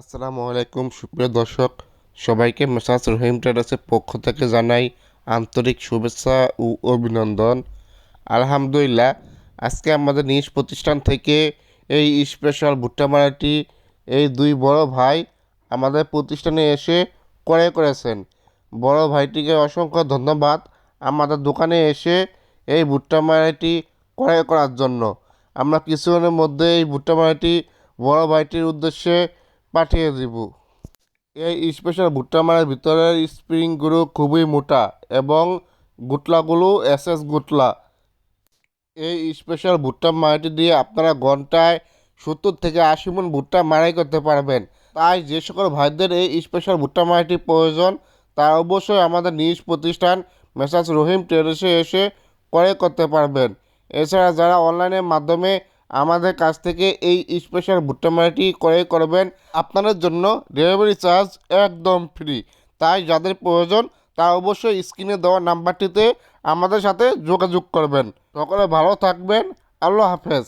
আসসালামু আলাইকুম, সুপ্রিয় দর্শক। সবাইকে মেসাজ রহিম ট্রেডার্সের পক্ষ থেকে জানাই আন্তরিক শুভেচ্ছা ও অভিনন্দন। আলহামদুলিল্লাহ, আজকে আমাদের নিজ প্রতিষ্ঠান থেকে এই স্পেশাল ভুট্টা মারাটি এই দুই বড় ভাই আমাদের প্রতিষ্ঠানে এসে ক্রয় করেছেন। বড় ভাইটিকে অসংখ্য ধন্যবাদ আমাদের দোকানে এসে এই ভুট্টা মারাটি ক্রয় করার জন্য। আমরা কিছুক্ষণের মধ্যে এই ভুট্টা মারাটি বড় ভাইটির উদ্দেশ্যে পাঠিয়ে দিব। এই স্পেশাল ভুট্টা মারার ভিতরের স্প্রিংগুলো খুবই মোটা এবং গুটলাগুলো এস এস গুটলা। এই স্পেশাল ভুট্টা মারাটি দিয়ে আপনারা ঘন্টায় সত্তর থেকে আশি মন ভুট্টা মারাই করতে পারবেন। তাই যে সকল ভাইদের এই স্পেশাল ভুট্টা মারাটি প্রয়োজন, তারা অবশ্যই আমাদের নিজ প্রতিষ্ঠান মেসাজ রহিম ট্রেডার্সে এসে ক্রয় করতে পারবেন। এছাড়া যারা অনলাইনের মাধ্যমে আমাদের কাছ থেকে এই স্পেশাল ভুট্টা মালাটি ক্রয় করবেন। আপনাদের জন্য ডেলিভারি চার্জ একদম ফ্রি তাই যাদের প্রয়োজন তা অবশ্যই স্ক্রিনে দেওয়া নাম্বারটিতে আমাদের সাথে যোগাযোগ করবেন। সকলে ভালো থাকবেন। আল্লাহ হাফেজ।